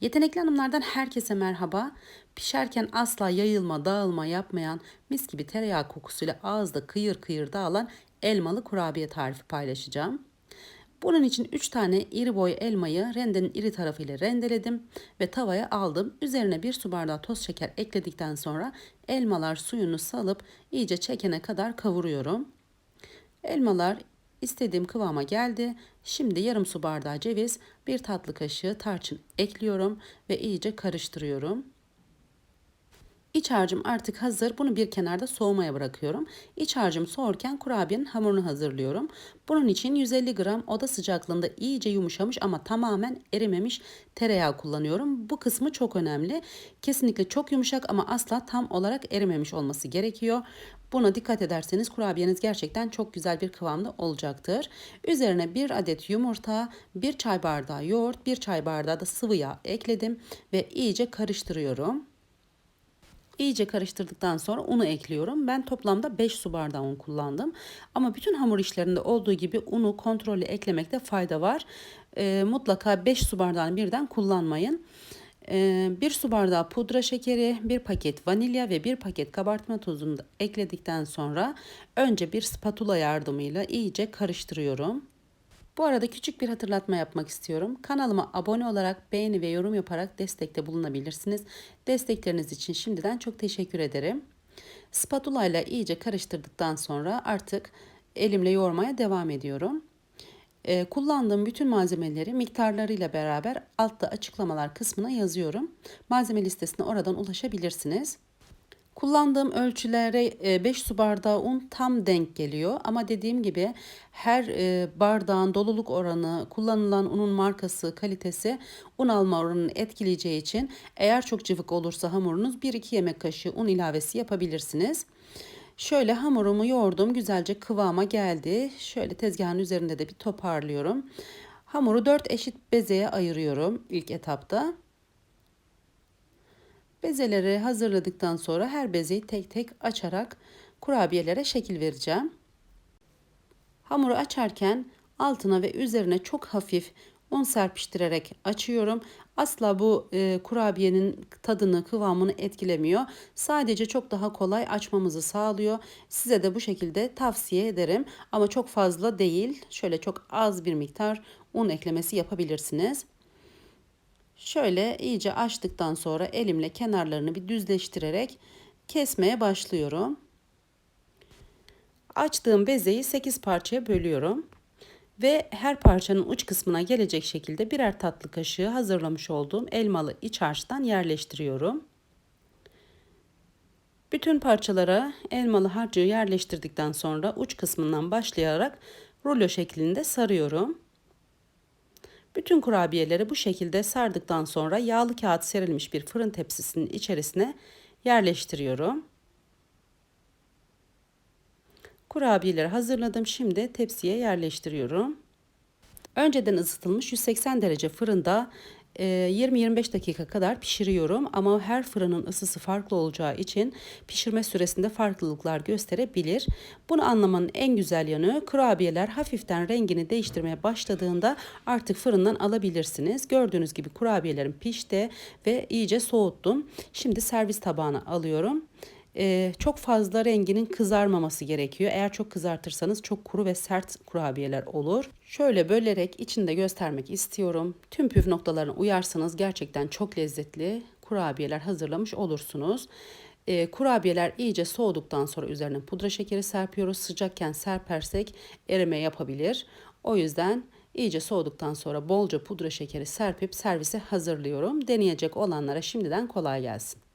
Yetenekli hanımlardan herkese merhaba. Pişerken asla yayılma, dağılma yapmayan, mis gibi tereyağı kokusuyla ağızda kıyır kıyır dağılan elmalı kurabiye tarifi paylaşacağım. Bunun için 3 tane iri boy elmayı rendenin iri tarafıyla rendeledim ve tavaya aldım. Üzerine 1 su bardağı toz şeker ekledikten sonra elmalar suyunu salıp iyice çekene kadar kavuruyorum. Elmalar istediğim kıvama geldi. Şimdi yarım su bardağı ceviz, bir tatlı kaşığı tarçın ekliyorum ve iyice karıştırıyorum. İç harcım artık hazır. Bunu bir kenarda soğumaya bırakıyorum. İç harcım soğurken kurabiyenin hamurunu hazırlıyorum. Bunun için 150 gram oda sıcaklığında iyice yumuşamış ama tamamen erimemiş tereyağı kullanıyorum. Bu kısmı çok önemli. Kesinlikle çok yumuşak ama asla tam olarak erimemiş olması gerekiyor. Buna dikkat ederseniz kurabiyeniz gerçekten çok güzel bir kıvamda olacaktır. Üzerine bir adet yumurta, bir çay bardağı yoğurt, bir çay bardağı da sıvı yağ ekledim ve iyice karıştırıyorum. İyice karıştırdıktan sonra unu ekliyorum. Ben toplamda 5 su bardağı un kullandım. Ama bütün hamur işlerinde olduğu gibi unu kontrollü eklemekte fayda var. E, mutlaka 5 su bardağını birden kullanmayın. E, 1 su bardağı pudra şekeri, 1 paket vanilya ve 1 paket kabartma tozunu ekledikten sonra önce bir spatula yardımıyla iyice karıştırıyorum. Bu arada küçük bir hatırlatma yapmak istiyorum. Kanalıma abone olarak, beğeni ve yorum yaparak destekte bulunabilirsiniz. Destekleriniz için şimdiden çok teşekkür ederim. Spatula ile iyice karıştırdıktan sonra artık elimle yoğurmaya devam ediyorum. Ee, kullandığım bütün malzemeleri miktarlarıyla beraber altta açıklamalar kısmına yazıyorum. Malzeme listesine oradan ulaşabilirsiniz. Kullandığım ölçülere 5 su bardağı un tam denk geliyor ama dediğim gibi her e, bardağın doluluk oranı, kullanılan unun markası, kalitesi un alma oranını etkileyeceği için eğer çok cıvık olursa hamurunuz 1-2 yemek kaşığı un ilavesi yapabilirsiniz. Şöyle hamurumu yoğurdum güzelce kıvama geldi. Şöyle tezgahın üzerinde de bir toparlıyorum. Hamuru 4 eşit bezeye ayırıyorum ilk etapta. Bezeleri hazırladıktan sonra her bezeyi tek tek açarak kurabiyelere şekil vereceğim. Hamuru açarken altına ve üzerine çok hafif un serpiştirerek açıyorum. Asla bu e, kurabiyenin tadını, kıvamını etkilemiyor. Sadece çok daha kolay açmamızı sağlıyor. Size de bu şekilde tavsiye ederim. Ama çok fazla değil. Şöyle çok az bir miktar un eklemesi yapabilirsiniz. Şöyle iyice açtıktan sonra elimle kenarlarını bir düzleştirerek kesmeye başlıyorum. Açtığım bezeyi 8 parçaya bölüyorum. Ve her parçanın uç kısmına gelecek şekilde birer tatlı kaşığı hazırlamış olduğum elmalı iç harçtan yerleştiriyorum. Bütün parçalara elmalı harcı yerleştirdikten sonra uç kısmından başlayarak rulo şeklinde sarıyorum. Bütün kurabiyeleri bu şekilde sardıktan sonra yağlı kağıt serilmiş bir fırın tepsisinin içerisine yerleştiriyorum. Kurabiyeleri hazırladım. Şimdi tepsiye yerleştiriyorum. Önceden ısıtılmış 180 derece fırında 20-25 ee, dakika kadar pişiriyorum ama her fırının ısısı farklı olacağı için pişirme süresinde farklılıklar gösterebilir. Bunu anlamanın en güzel yanı kurabiyeler hafiften rengini değiştirmeye başladığında artık fırından alabilirsiniz. Gördüğünüz gibi kurabiyelerim pişti ve iyice soğuttum. Şimdi servis tabağına alıyorum e, çok fazla renginin kızarmaması gerekiyor. Eğer çok kızartırsanız çok kuru ve sert kurabiyeler olur. Şöyle bölerek içinde göstermek istiyorum. Tüm püf noktalarına uyarsanız gerçekten çok lezzetli kurabiyeler hazırlamış olursunuz. E, kurabiyeler iyice soğuduktan sonra üzerine pudra şekeri serpiyoruz. Sıcakken serpersek erime yapabilir. O yüzden iyice soğuduktan sonra bolca pudra şekeri serpip servise hazırlıyorum. Deneyecek olanlara şimdiden kolay gelsin.